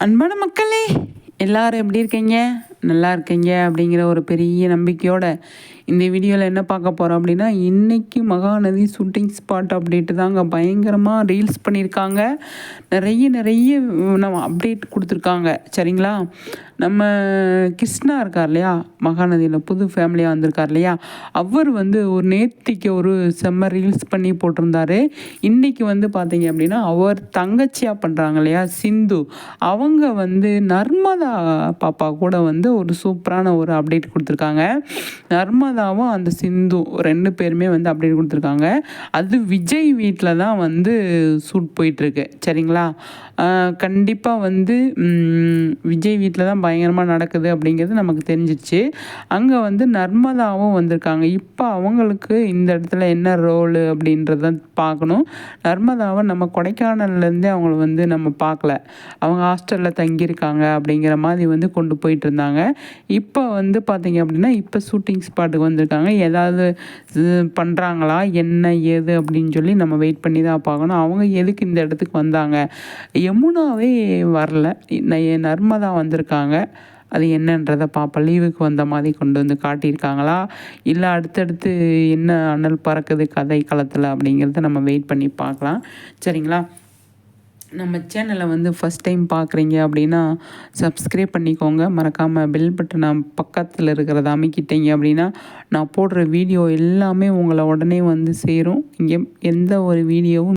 அன்பான மக்களே எல்லாரும் எப்படி இருக்கீங்க? நல்லா இருக்கீங்க அப்படிங்கிற ஒரு பெரிய நம்பிக்கையோட இந்த வீடியோவில் என்ன பார்க்க போகிறோம் அப்படின்னா இன்றைக்கி மகாநதி ஷூட்டிங் ஸ்பாட் அப்டேட்டு தாங்க பயங்கரமாக ரீல்ஸ் பண்ணியிருக்காங்க நிறைய நிறைய நம்ம அப்டேட் கொடுத்துருக்காங்க. சரிங்களா? நம்ம கிருஷ்ணா இருக்கார் இல்லையா? மகாநதியில் புது ஃபேமிலியாக வந்திருக்கார் இல்லையா? அவர் வந்து ஒரு நேர்த்திக்கு ஒரு செம்ம ரீல்ஸ் பண்ணி போட்டிருந்தாரு. இன்றைக்கி வந்து பார்த்தீங்க அப்படின்னா அவர் தங்கச்சியாக பண்ணுறாங்க இல்லையா? சிந்து. அவங்க வந்து நர்மதா பாப்பா கூட வந்து ஒரு சூப்பரான ஒரு அப்டேட் கொடுத்துருக்காங்க. நர்மதாவும் அந்த சிந்து ரெண்டு பேருமே வந்து அப்டேட் கொடுத்துருக்காங்க. அது விஜய் வீட்டில் தான் வந்து சூட் போயிட்டுருக்கு. சரிங்களா? கண்டிப்பாக வந்து விஜய் வீட்டில் தான் பயங்கரமாக நடக்குது அப்படிங்கிறது நமக்கு தெரிஞ்சிச்சு அங்கே வந்து நர்மதாவும் வந்திருக்காங்க. இப்போ அவங்களுக்கு இந்த இடத்துல என்ன ரோலு அப்படின்றத பார்க்கணும். நர்மதாவை நம்ம கொடைக்கானல்லேருந்தே அவங்கள வந்து நம்ம பார்க்கல. அவங்க ஹாஸ்டலில் தங்கியிருக்காங்க அப்படிங்கிற மாதிரி வந்து கொண்டு போயிட்டு இருந்தாங்க. இப்போ வந்து பார்த்திங்க அப்படின்னா இப்போ ஷூட்டிங் ஸ்பாட்டுக்கு வந்திருக்காங்க. ஏதாவது பண்ணுறாங்களா என்ன ஏது அப்படின்னு சொல்லி நம்ம வெயிட் பண்ணி தான் பார்க்கணும். அவங்க எதுக்கு இந்த இடத்துக்கு வந்தாங்க? யமுனாவே வரல. நர்மதா வந்திருக்காங்க. அது என்னன்றதை பார்ப்போம் லீவுக்கு வந்த மாதிரி கொண்டு வந்து காட்டியிருக்காங்களா? இல்லை அடுத்தடுத்து என்ன அனல் பறக்குது கதை களத்தில் அப்படிங்கிறத நம்ம வெயிட் பண்ணி பார்க்கலாம். சரிங்களா? நம்ம சேனலை வந்து ஃபஸ்ட் டைம் பார்க்குறீங்க அப்படின்னா சப்ஸ்கிரைப் பண்ணிக்கோங்க. மறக்காமல் பெல் பட்டனை பக்கத்தில் இருக்கிறத அமைக்கிட்டீங்க அப்படின்னா நான் போடுற வீடியோ எல்லாமே உங்களை உடனே வந்து சேரும். இங்கே எந்த ஒரு வீடியோவும்